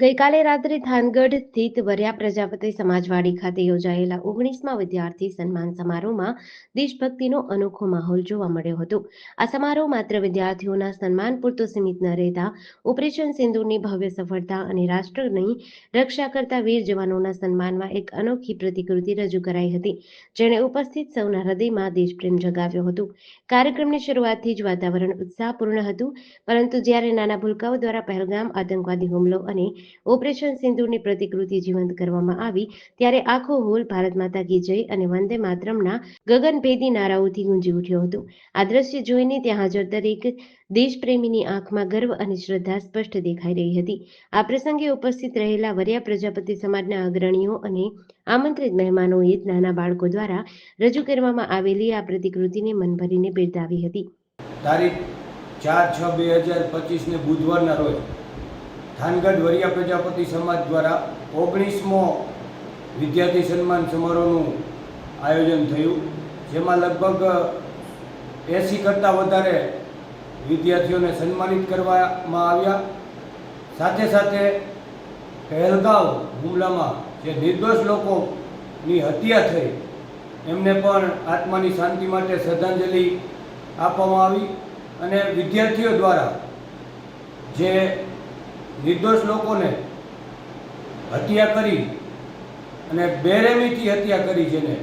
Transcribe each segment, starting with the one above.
ગઈકાલે રાત્રે થાનગઢ સ્થિત વર્યા પ્રજાપતિ સમાજવાડી ખાતે યોજાયેલા ઓગણીસમા વિદ્યાર્થી સન્માન સમારોહમાં દેશભક્તિનો અનોખો માહોલ જોવા મળ્યો હતો. આ સમારોહ માત્ર વિદ્યાર્થીઓના સન્માન પૂરતો સીમિત ન રહેતા ઓપરેશન સિંધુની ભવ્ય સફળતા અને રાષ્ટ્રની રક્ષા કરતા વીર જવાનોના સન્માનમાં એક અનોખી પ્રતિકૃતિ રજૂ કરાઈ હતી. જેણે ઉપસ્થિત સૌના હૃદયમાં દેશપ્રેમ જગાવ્યો હતો. કાર્યક્રમની શરૂઆતથી જ વાતાવરણ ઉત્સાહપૂર્ણ હતું, પરંતુ જ્યારે નાના ભૂલકાઓ દ્વારા પહેલગામ, આતંકવાદી હુમલો અને ઓપરેશન સિંદૂરની પ્રતિકૃતિ જીવંત કરવામાં આવી, ત્યારે આખો હોલ ભારત માતા કી જય અને વંદે માતરમના ગગનભેદી નારાઓથી ગુંજી ઉઠ્યો હતો. આ દ્રશ્ય જોઈને ત્યાં હાજર દરેક દેશપ્રેમીની આંખમાં ગર્વ અને શ્રદ્ધા સ્પષ્ટ દેખાઈ રહી હતી. આ પ્રસંગે ઉપસ્થિત રહેલા વરિયા પ્રજાપતિ સમાજના અગ્રણીઓ અને આમંત્રિત મહેમાનોએ નાના બાળકો દ્વારા રજૂ કરવામાં આવેલી આ પ્રતિકૃતિને મન ભરીને બિરદાવી હતી. તારીખ ચાર છ બે હજાર પચીસને બુધવારના રોજ થાનગઢ વરિયા પ્રજાપતિ સમાજ દ્વારા ઓગણીસમો વિદ્યાર્થી સન્માન સમારોહનું આયોજન થયું, જેમાં લગભગ એંસી કરતાં વધારે વિદ્યાર્થીઓને સન્માનિત કરવામાં આવ્યા. સાથે સાથે પહેલગાંવ હુમલામાં જે નિર્દોષ લોકોની હત્યા થઈ, એમને પણ આત્માની શાંતિ માટે શ્રદ્ધાંજલિ આપવામાં આવી અને વિદ્યાર્થીઓ દ્વારા જે નિર્દોષ લોકોને હત્યા કરી અને બેરેમીથી હત્યા કરી જેને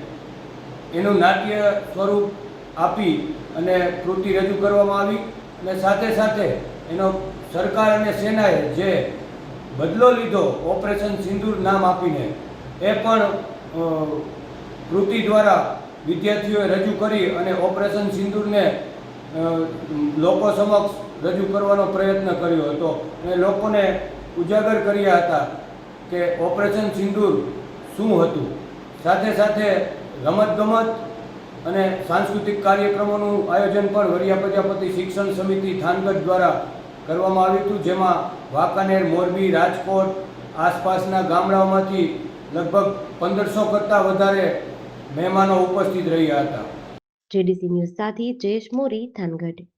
એનું નાટ્ય સ્વરૂપ આપી અને કૃતિ રજૂ કરવામાં આવી અને સાથે સાથે એનો સરકાર અને સેનાએ જે બદલો લીધો ઓપરેશન સિંદૂર નામ આપીને, એ પણ કૃતિ દ્વારા વિદ્યાર્થીઓએ રજૂ કરી અને ઓપરેશન સિંદૂરને લોકો સમક્ષ રજૂ કરવાનો પ્રયત્ન કર્યો હતો. અને લોકોને ઉજાગર કર્યા હતા કે ઓપરેશન સિંદૂર શું હતું? સાથે સાથે રમતગમત અને સાંસ્કૃતિક કાર્યક્રમોનું આયોજન પણ વરિયા પ્રજાપતિ શિક્ષણ સમિતિ થાનગઢ દ્વારા કરવામાં આવ્યું હતું, જેમાં વાંકાનેર, મોરબી, રાજકોટ આસપાસના ગામડાઓમાંથી લગભગ પંદરસો કરતાં વધારે મહેમાનો ઉપસ્થિત રહ્યા હતા. જેડીસી ન્યૂઝ સાથે જયેશ મોરી થાનગઢ.